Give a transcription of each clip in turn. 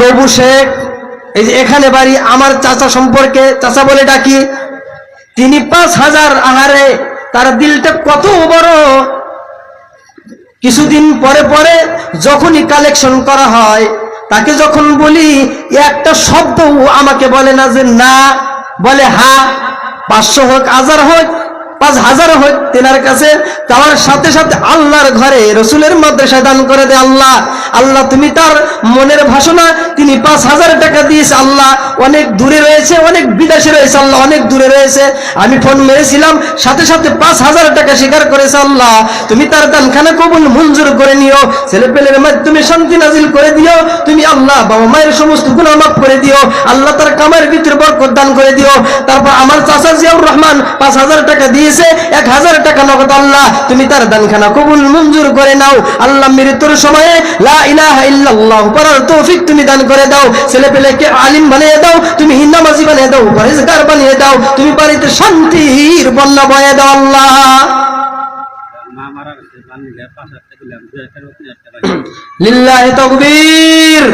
নবু শেখ, এই যে এখানে বাড়ি, আমার চাচা সম্পর্কে চাচা বলে ডাকি, তিনি পাঁচ হাজার আহারে তার দিলটা কত বড়। কিছুদিন পরে পরে যখনই কালেকশন করা হয়, তাকে যখন বলি, একটা শব্দ আমাকে বলে না যে না, বলে হা, পাঁচশো হোক, হাজার হোক, পাঁচ হাজার হোক তেনার কাছে। তার সাথে সাথে আল্লাহর ঘরে, রসুলের মাদ্রাসা দান করে দে আল্লাহ। আল্লাহ, তুমি তার মনের ভাষণা তিনি পাঁচ হাজার টাকা দিয়েছে, আল্লাহ, অনেক দূরে রয়েছে, অনেক বিদেশে রয়েছে, আল্লাহ, অনেক দূরে রয়েছে। আমি ফোন মেরেছিলাম, সাথে সাথে পাঁচ হাজার টাকা স্বীকার করেছে আল্লাহ। তুমি তার দানখানা কবুল মঞ্জুর করে নিও, ছেলে পেলের মাধ্যমে শান্তি নাজিল করে দিও, তুমি আল্লাহ, বাবা মায়ের সমস্ত গুণা মাফ করে দিও, আল্লাহ তার কামের ভিতরে বরকত দান করে দিও। তারপর আমার চাচা জিয়াউর রহমান পাঁচ হাজার টাকা দিয়েছে, এক হাজার টাকা নগদ আল্লাহ, তুমি তার দানখানা কবুল মঞ্জুর করে নাও। আল্লাহ মৃত্যুর সময়ে লা ইলাহা ইল্লাল্লাহ পড়ার তৌফিক তুমি দান করে দাও। ছেলে পেলেকে আলিম বানিয়ে দাও তুমি বানিয়ে দাও পরেজগার বানিয়ে দাও তুমি বাড়িতে শান্তির বন্যা বয়ে দাও আল্লাহ। লিল্লাহি তাকবীর।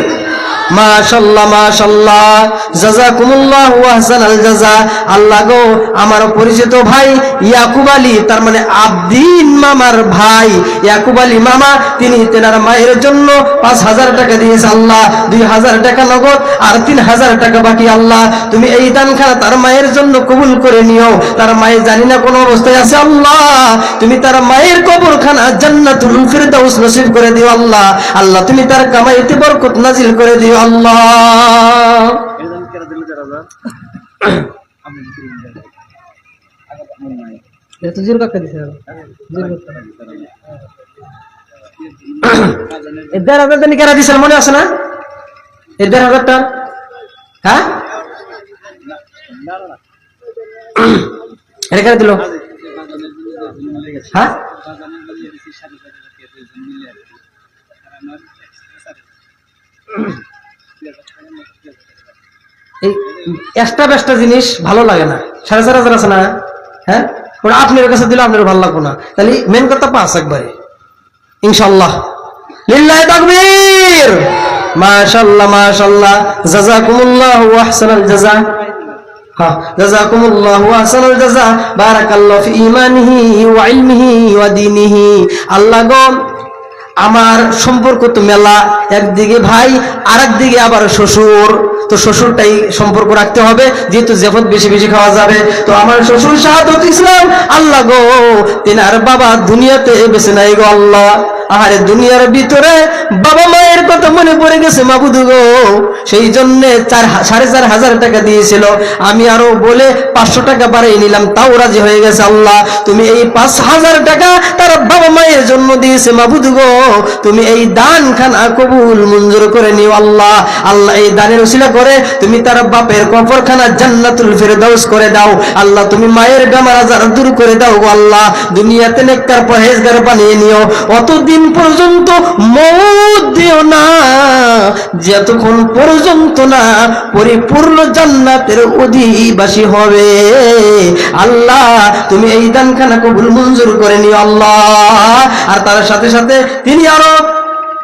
মাশাআল্লাহ মাশাআল্লাহ জাযাকুমুল্লাহ ওয়া আহসানাল জাযা আল্লাহ গো, আমার পরিচিত ভাই ইয়াকুব আলী, তার মানে আব্দিন মামার ভাই ইয়াকুব আলী মামা, তিনি তেনার মায়ের জন্য পাঁচ হাজার টাকা দিয়েছে আল্লাহ, দুই হাজার টাকা নগদ আর তিন হাজার টাকা বাকি আল্লাহ। তুমি এই দানখানা তার মায়ের জন্য কবুল করে নিও। তার মায়ের জানি না কোন অবস্থায় আছে আল্লাহ। তুমি তার মায়ের কবরখানা জান্নাতুল ফিরদাউস নসিব করে দিও আল্লাহ। আল্লাহ, তুমি তার কামাইতে বরকত নাজিল করে দিও আল্লাহ। কেরা দেড় হাজার। টাকা কেরা মনে আছে না? এই দেড় হাজার টাকা হ্যাঁ? এটা কেন দিল? হ্যাঁ? এই এক্সট্রা জিনিস ভালো লাগে না। সাড়ে চার হাজার আছে না? হ্যাঁ? ওটা আপনার কাছে দিলে আপনার ভালো লাগবো না। তাহলে মেন কথা পাস একবারে। ইনশাল্লাহ লিল্লাহি তাকবীর! মাশাআল্লাহ মাশাআল্লাহ। জাযাকুমুল্লাহ আহসানাল জাযা। হ্যাঁ ওয়া আহসানাল জাযা। বারাকাল্লাহু ফি ঈমানিহি ওয়া ইলমিহি ওয়া দীনিহি। আল্লাহ গো আমার সম্পর্ক তো মেলা, একদিকে ভাই আর একদিকে আবার শ্বশুর। তো শ্বশুরটাই সম্পর্ক রাখতে হবে, যেহেতু জেফত বেশি বেশি খাওয়া যাবে। তো আমার শ্বশুর শাহাদত ইসলাম, আল্লাহ গো, তিনার বাবা দুনিয়াতে বেছে নাই গো আল্লাহ। আহারে দুনিয়ার ভিতরে বাবা মায়ের কথা মনে পড়ে গেছে, মাবুদু গো। সেই জন্য চার সাড়ে চার হাজার টাকা দিয়েছিল। আমি আরও বলে পাঁচশো টাকা বাড়িয়ে নিলাম, তাও রাজি হয়ে গেছে আল্লাহ। তুমি এই পাঁচ হাজার টাকা তার বাবা মায়ের জন্য দিয়েছে, মাবুদু গো। তুমি এই দান খানা কবুল মঞ্জুর করে নিও আল্লাহ। আল্লাহ এই দানের উসিলা করে তুমি তার বাপের কফরখানা জান্নাতুল ফেরদাউস করে দাও। আল্লাহ তুমি মায়ের বেমার আজার দূর করে দাও গো আল্লাহ। দুনিয়াতে নেককার পরহেজগার বানিয়ে নিও। অতদিন পর্যন্ত মৌত দিও না। যতক্ষণ পর্যন্ত না পরিপূর্ণ জান্নাতের অধিবাসী হবে। আল্লাহ, তুমি এই দানখানা কবুল মঞ্জুর করে নিও আল্লাহ। আর তার সাথে সাথে তিনি আরও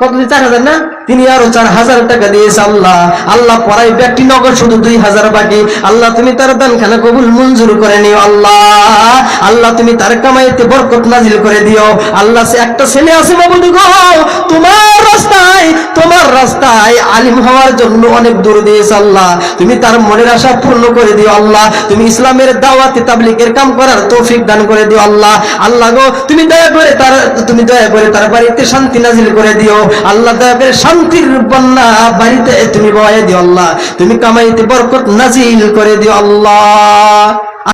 কত দিয়ে চার হাজার না? তিনি আরও চার হাজার টাকা দিয়েছে আল্লাহ। আল্লাহ পড়াই ব্যক্তি নগদ শুধু দুই হাজার বাকি। আল্লাহ, তুমি তার দানখানা কবুল মঞ্জুর করে নিও আল্লাহ। আল্লাহ, তুমি তার কামাইতে বরকত নাজিল করে দিও। আল্লাহ, সে একটা ছেলে আছে বাবু গো রাস্তায় আলিম হওয়ার জন্য অনেক দূর দিয়েছে আল্লাহ। তুমি তার মনের আশা পূর্ণ করে দিও আল্লাহ। তুমি ইসলামের দাওয়াতে তাবলিকের কাম করার তৌফিক দান করে দিও আল্লাহ। আল্লাহ গো, তুমি দয়া করে তার, তুমি দয়া করে তার বাড়িতে শান্তি নাজিল করে দিও। আল্লাহ দয়া করে শান্তির বন্যা বাড়িতে তুমি বয়ে দিও আল্লাহ। তুমি কামাইতে বরকত নাজিল করে দিও আল্লাহ।